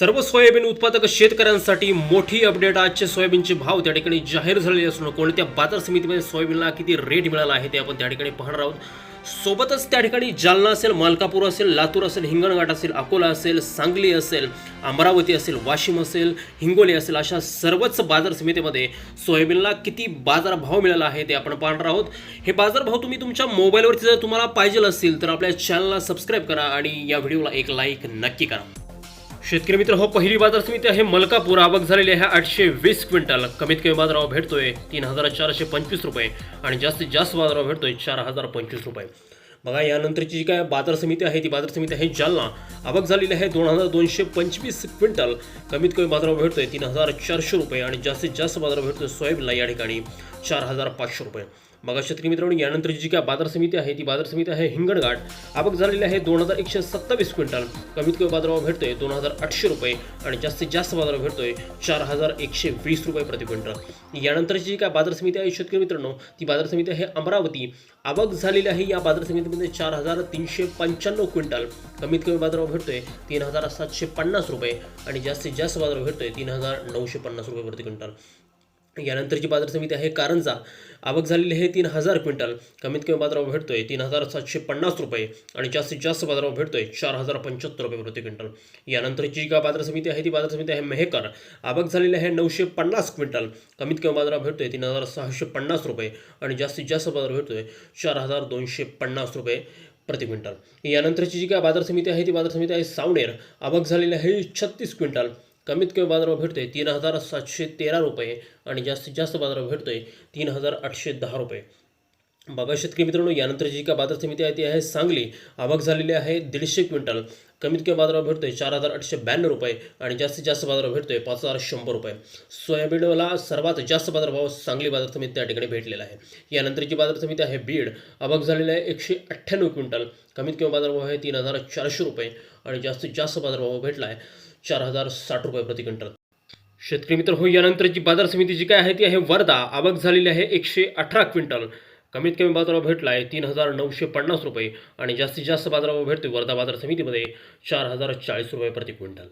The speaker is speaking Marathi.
सर्व सोयाबीन उत्पादक शेतकऱ्यांसाठी मोठी अपडेट. आजचे सोयाबीनचे भाव त्या ठिकाणी जाहीर झालेले असून कोणत्या बाजार समितीमध्ये सोयाबीनला किती रेट मिळाला आहे ते आपण त्या ठिकाणी पाहणार आहोत. सोबतच त्या ठिकाणी जालना असेल मालकापूर असेल लातूर असेल हिंगणघाट असेल अकोला असेल सांगली असेल अमरावती असेल वाशिम असेल हिंगोली असेल अशा सर्वच बाजार समितीमध्ये सोयाबीनला किती बाजारभाव मिळाला आहे ते आपण पाहणार आहोत. हे बाजारभाव तुम्ही तुमच्या मोबाईलवरती जर तुम्हाला पाहिजे असतील तर आपल्या चॅनलला सबस्क्राईब करा आणि या व्हिडिओला एक लाईक नक्की करा. शेतकरी मित्र हो पहिली बाजार समिती आहे मलकापूर. आवक झालेली आहे आठशे वीस क्विंटल. कमीत कमी बाजारावर भेटतोय तीन हजार चारशे पंचवीस रुपये आणि जास्तीत जास्त बाजारावर भेटतोय चार हजार पंचवीस रुपये. बघा यानंतरची जी काय बाजार समिती आहे ती बाजार समिती आहे जालना. आवक झालेली आहे दोन हजार दोनशे पंचवीस क्विंटल. कमीत कमी बाजारावर भेटतोय तीन हजार चारशे रुपये आणि जास्तीत जास्त बाजारावर भेटतोय सोयाबीनला या ठिकाणी चार हजार पाचशे रुपये. बघा शेतकरी मित्रांनो यानंतरची जी काय बाजार समिती आहे ती बाजार समिती आहे हिंगणघाट. आवक झालेली आहे दोन हजार एकशे सत्तावीस क्विंटल. कमीत कमी बाजारावर भेटतोय दोन हजार आठशे रुपये आणि जास्तीत जास्त बाजारावर भेटतोय चार हजार एकशे वीस रुपये प्रति क्विंटल. यानंतरची जी काय बाजार समिती आहे शेतकरी मित्रांनो ती बाजार समिती आहे अमरावती. आवक झालेली आहे या बाजार समितीमध्ये चार हजार तीनशे पंच्याण्णव क्विंटल. कमीत कमी बाजारावर भेटतोय तीन हजार सातशे पन्नास रुपये आणि जास्तीत जास्त बाजारावर भेटतोय तीन हजार नऊशे पन्नास रुपये प्रति क्विंटल. यानंतरची बाजार समिती आहे कारंजा. आवक झालेली आहे तीन हजार क्विंटल. कमीत कमी बाजारावर भेटतोय तीन हजार सातशे पन्नास रुपये आणि जास्तीत जास्त बाजारावर भेटतोय चार हजार पंच्याहत्तर रुपये प्रति क्विंटल. यानंतरची जी का बाजार समिती आहे ती बाजार समिती आहे मेहकर. आवक झालेली आहे नऊशे पन्नास क्विंटल. कमीत कमी बाजारावर भेटतोय तीन हजार सहाशे पन्नास रुपये आणि जास्तीत जास्त बाजार भेटतोय चार हजार दोनशे पन्नास रुपये प्रति क्विंटल. यानंतरची जी काय बाजार समिती आहे ती बाजार समिती आहे सावनेर. आवक झालेली आहे छत्तीस क्विंटल. कमीत कमी बाजारभाव भेटतो आहे तीन हजार सातशे तेरा रुपये आणि जास्तीत जास्त बाजारवर भेटतो आहे तीन हजार आठशे दहा रुपये. बघा शेतकरी मित्रांनो यानंतर जी काय बाजार समिती आहे ती आहे सांगली. आवक झालेली आहे दीडशे क्विंटल. कमीत कमी बाजारावर भेटतोय चार हजार आठशे ब्याण्णव रुपये आणि जास्तीत जास्त बाजारावर भेटतोय पाच हजार शंभर रुपये. सोयाबीनला सर्वात जास्त बाजारभाव सांगली बाजार समिती त्या ठिकाणी भेटलेला आहे. यानंतरची बाजार समिती आहे बीड आवक झालेली आहे एकशे अठ्ठ्याण्णव क्विंटल. कमीत कमी बाजारभाव आहे तीन हजार चारशे रुपये आणि जास्तीत जास्त बाजारभाव भेटला आहे चार हजार साठ रुपये प्रति क्विंटल. शेतकरी मित्र हो यानंतरची बाजार समिती जी काय आहे ती आहे वर्धा. आवक झालेली आहे एकशे अठरा क्विंटल. कमीत कमी बाजारावर भेटला आहे तीन हजार नऊशे पन्नास रुपये आणि जास्तीत जास्त बाजारावर भेटतोय वर्धा बाजार समितीमध्ये चार हजार चाळीस रुपये प्रति क्विंटल.